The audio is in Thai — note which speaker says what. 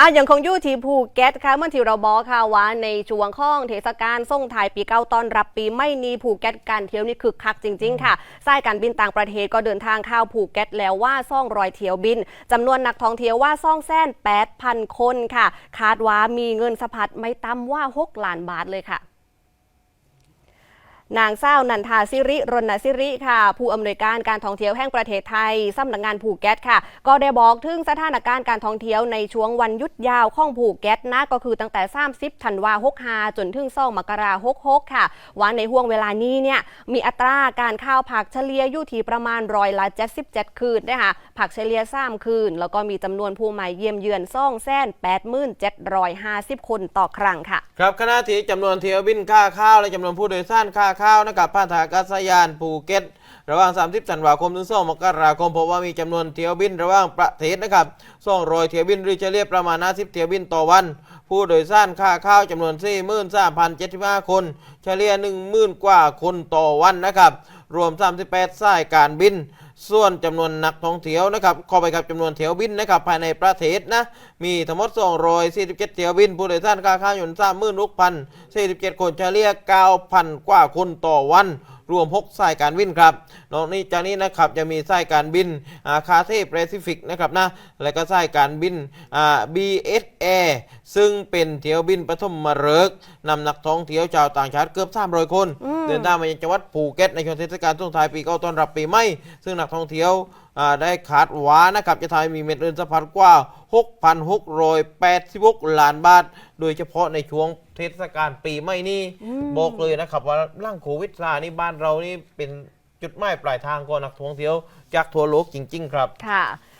Speaker 1: อะยังคงยู่ที่ภูเก็ตค่ะเมื่อที่เราบอกค่ะว่าในช่วงข้องเทศกาลส่งท้ายปีเก่าต้อนรับปีไม่นีภูเก็ตการเที่ยวนี่คึกคักจริง ๆ ค่ะสายการบินต่างประเทศก็เดินทางเข้าภูเก็ตแล้วว่าซ่องรอยเที่ยวบินจำนวนนักท่องเที่ยวว่าซ่องแสนแปดพันคนค่ะ คาดว่ามีเงินสะพัดไม่ต่ำว่า6ล้านบาทเลยค่ะ นางเศร้านันทาสิริรณสิริค่ะ ผู้อำนวยการการท่องเที่ยวแห่งประเทศไทยสำนักงานภูเก็ตค่ะ ก็ได้บอกถึงสถานการณ์การท่องเที่ยวในช่วงวันหยุดยาวของภูเก็ตนะก็คือตั้งแต่ 30ธันวา65จนถึง2มกรา66 ค่ะ ว่าในห่วงเวลานี้เนี่ยมีอัตราการข้าวผักเฉลี่ยอยู่ที่ประมาณร้อยละ77คืนนะคะผักเฉลี่ย3คืน แล้วก็มีจำนวนผู้มาเยี่ยมเยือนซ่องแสน8750 คนต่อครั้งค่ะ
Speaker 2: ครับขณะที่จำนวนเที่ยวบินค่าข้าวและจำนวนผู้โดยสารค่าข้าวนะครับผ่านทางอากาศยานภูเก็ต ระหว่าง 30ธันวาคมถึง2มกราคมพบว่ามีจำนวนเที่ยวบินระหว่างประเทศนะครับ200เที่ยวบินหรือเฉลี่ยประมาณ50เที่ยวบินต่อวัน ผู้โดยสารค่าข้าวจำนวน 43,075 คน เฉลี่ย10,000 กว่าคนต่อวันนะครับ รวม 38 สายการบิน ส่วนจำนวนนักท่องเที่ยวนะครับขอไปครับจำนวนเที่ยวบินนะครับภายในประเทศนะมีทั้งหมด247เที่ยวบินผู้โดยสารค่าข้าวอยู่36,047คนเฉลี่ย9,000กว่าคนต่อวัน รวม 6 สายการบินครับ นอกนี้จากนี้นะครับจะมีสายการบินอาคาเท่แปซิฟิกนะครับนะและก็สายการบินอ่า BSA ซึ่งเป็นเที่ยวบินปฐมมฤกษ์นำนักท่องเที่ยวชาวต่างชาติเกือบ300คน เดินทางมายังจังหวัดภูเก็ตในช่วงเทศกาลส่งท้ายปีเก่าต้อนรับปีใหม่ซึ่งนักท่องเที่ยวอ่าได้คาดหวานะครับจะทำให้มีเม็ดเงินสะพัดกว่า 6,686ล้านบาท โดยเฉพาะในช่วงเทศกาลปีใหม่นี้บอกเลยนะครับว่าร่างโควิดซานี่บ้านเรานี่เป็นจุดหมายปลายทางของนักท่องเที่ยวจากทั่วโลกจริง ๆ ครับ
Speaker 1: ค่ะ